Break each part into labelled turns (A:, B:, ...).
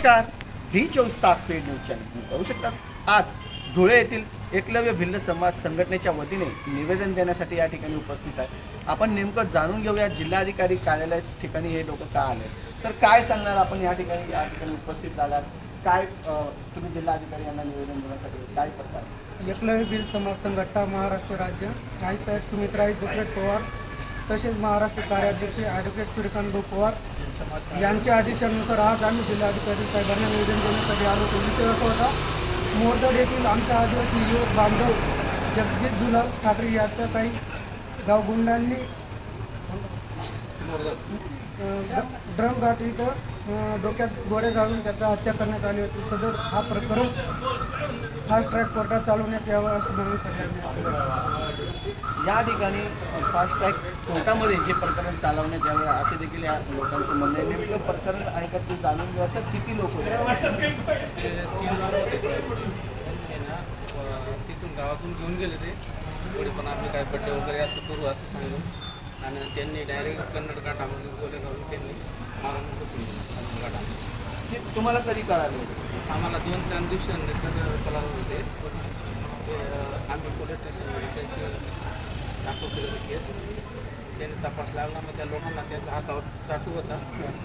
A: नमस्कार. डी चोवीस तास पेड न्यूज चॅनल. तुम्ही पाहू शकतात आज धुळे येथील एकलव्य भिल्ल समाज संघटनेच्या वतीने निवेदन देण्यासाठी या ठिकाणी उपस्थित आहे. आपण नेमकं जाणून घेऊया जिल्हाधिकारी कार्यालय ठिकाणी हे लोक का आले तर काय सांगणार आपण या ठिकाणी? या ठिकाणी उपस्थित झालात काय तुम्ही जिल्हाधिकारी यांना निवेदन देण्यासाठी काय करता?
B: एकलव्य भिल्ल समाज संघटना महाराष्ट्र राज्य. आईसाहेब सुमित्राई दशरथ पवार तसेच महाराष्ट्र कार्याध्यक्ष ॲडव्होकेट सूर्यकांत पवार यांच्या आदेशानुसार आज आम्ही जिल्हाधिकारी साहेबांना निवेदन देण्यासाठी आलो होतो. होता मोरदड येथील आमचा आदिवासी युवक बांधव जगदीश दुलाल ठाकरे यांचा काही गावगुंडांनी ड्रम घाट इथं डोक्यात गोळे घालून त्याचा हत्या करण्यात आली होती. सदर हा प्रकरण फास्ट ट्रॅक कोर्टात चालवण्यात यावं अशी मागणी सगळ्यांनी.
A: या ठिकाणी फास्ट ट्रॅक कोर्टामध्ये हे प्रकरण चालवण्यात यावे असे देखील या लोकांचं म्हणणं आहे. नेमकं प्रकरण आहे का ते जाणून घ्यायचं किती लोक
C: तिथून गावातून घेऊन गेले ते. पुढे पण आम्ही काय बड्डे वगैरे असं करू असं सांगून. आणि त्यांनी डायरेक्ट कन्नड घाटामध्ये गोले घालून त्यांनी मारून कन्नड घाटामध्ये
A: ते तुम्हाला कधी कळालं?
C: आम्हाला दोन तीन दिवशी कळालं होते. ते आम्ही पोलीस स्टेशनमध्ये त्यांची दाखल केलं होतं केस. त्यांनी तपास लागला मग त्या लोकांना त्यांच्या हातावर चाटू होता.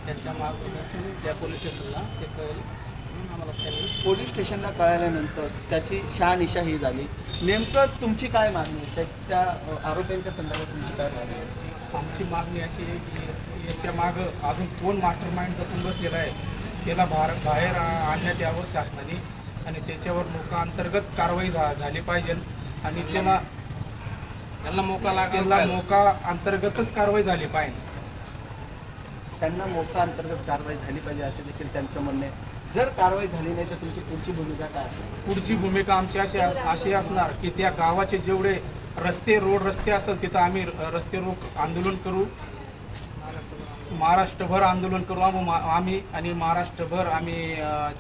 C: त्यांच्या मार्गदर्शन त्या पोलीस स्टेशनला ते कळलं. म्हणून आम्हाला त्यांनी
A: पोलीस स्टेशनला कळाल्यानंतर त्याची शहानिशा ही झाली. नेमकं तुमची काय मागणी? त्या आरोपींच्या संदर्भात तुमची काय मागणी?
D: आमची मागणी अशी आहे की याच- याच्या मागं अजून कोण मास्टर माइंड दखून बसलेला आहे त्याला बाहेर बाहेर आणण्यात यावं शासनाने आणि त्याच्यावर मोका अंतर्गत कारवाई झा झाली पाहिजे आणि त्याला
C: त्यांना मोका लागेल
D: मोका अंतर्गतच कारवाई झाली पाहिजे.
A: त्यांना मोठा अंतर्गत कारवाई झाली पाहिजे असे देखील त्यांचं म्हणणं आहे. जर कारवाई झाली नाही तर तुमची पुढची भूमिका काय असेल?
D: पुढची भूमिका आमची अशी अशी असणार की त्या गावाचे जेवढे रस्ते रोड रस्ते असतात तिथं आम्ही र- रस्ते रोख आंदोलन करू. महाराष्ट्रभर आंदोलन करू. आम्ही आम्ही आणि महाराष्ट्रभर आम्ही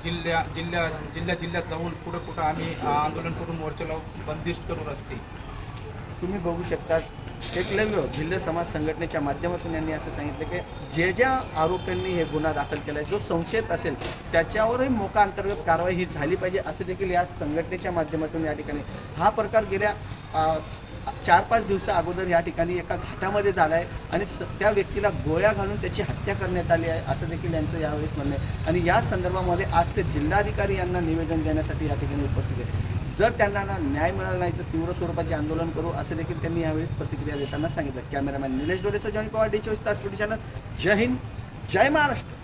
D: जिल्ह्या जिल्ह्या जिल्ह्या जिल्ह्यात जाऊन कुठं कुठं आम्ही आंदोलन करून मोर्चा लावून बंदिस्त करू रस्ते.
A: तुम्ही बघू शकता एकलव्य जिल्हा समाज संघटनेच्या माध्यमातून यांनी असं सांगितलं की जे ज्या आरोपींनी हे गुन्हा दाखल केला आहे जो संशयित असेल त्याच्यावरही मोका अंतर्गत कारवाई ही झाली पाहिजे असं देखील या संघटनेच्या माध्यमातून या ठिकाणी हा प्रकार गेल्या चार पाच दिवसा अगोदर या ठिकाणी एका घाटामध्ये झाला आहे आणि स- त्या व्यक्तीला गोळ्या घालून त्याची हत्या करण्यात आली आहे असं देखील यांचं यावेळेस म्हणणं आहे. आणि या संदर्भामध्ये आज ते जिल्हाधिकारी यांना निवेदन देण्यासाठी या ठिकाणी उपस्थित आहे जर त्यांना ना न्याय मिळाला नाही तर तीव्र स्वरूपाचे आंदोलन करू असं देखील त्यांनी यावेळेस प्रतिक्रिया देताना सांगितलं. कॅमेरामॅन निलेश डोलेसह जॉनी पवार डी चोवीस तास चॅनल. जय हिंद जय महाराष्ट्र.